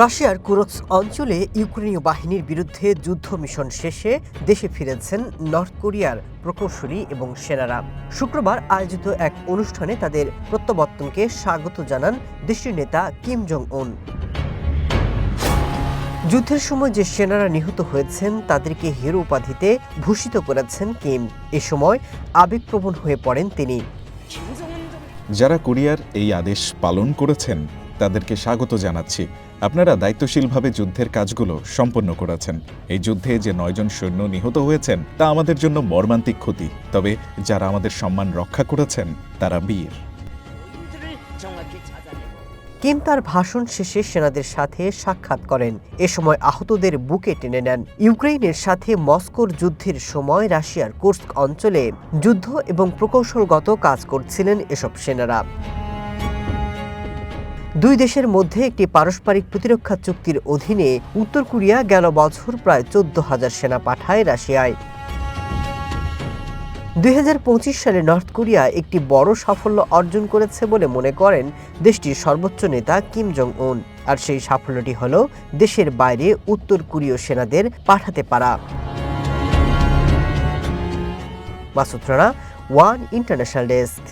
রাশিয়ার কুরক্স অঞ্চলে ইউক্রেনীয় বাহিনীর বিরুদ্ধে যুদ্ধ মিশন শেষে দেশে ফিরেছেন নর্থ কোরিয়ার প্রকৌশলী এবং সেনারা। শুক্রবার আয়োজিত এক অনুষ্ঠানে তাদের প্রত্যাবর্তনকে স্বাগত জানান দেশটির নেতা কিম জং উন যুদ্ধের সময় যে সেনারা নিহত হয়েছেন, তাদেরকে হিরো উপাধিতে ভূষিত করেছেন কিম। এ সময় আবেগপ্রবণ হয়ে পড়েন তিনি। যারা কোরিয়ার এই আদেশ পালন করেছেন তাদেরকে স্বাগত জানাচ্ছি। আপনারা দায়িত্বশীলভাবে যুদ্ধের কাজগুলো সম্পন্ন করেছেন। এই যুদ্ধে যে নয়জন সৈন্য নিহত হয়েছেন, তা আমাদের জন্য মর্মান্তিক ক্ষতি। তবে যারা আমাদের সম্মান রক্ষা করেছেন, তারা বীর। কিম তার ভাষণ শেষে সেনাদের সাথে সাক্ষাৎ করেন। এ সময় আহতদের বুকে টেনে নেন। ইউক্রেনের সাথে মস্কোর যুদ্ধের সময় রাশিয়ার কোর্স অঞ্চলে যুদ্ধ এবং প্রকৌশলগত কাজ করছিলেন এসব সেনারা। দুই দেশের মধ্যে একটি পারস্পরিক প্রতিরক্ষা চুক্তির অধীনে উত্তর কোরিয়া গেল বছর প্রায় চোদ্দ হাজার সেনা পাঠায় রাশিয়ায়। দুই হাজার পঁচিশ সালে নর্থ কোরিয়া একটি বড় সাফল্য অর্জন করেছে বলে মনে করেন দেশটির সর্বোচ্চ নেতা কিম জং উন আর সেই সাফল্যটি হল দেশের বাইরে উত্তর কোরীয় সেনাদের পাঠাতে পারা। Masud Rana, one international desk.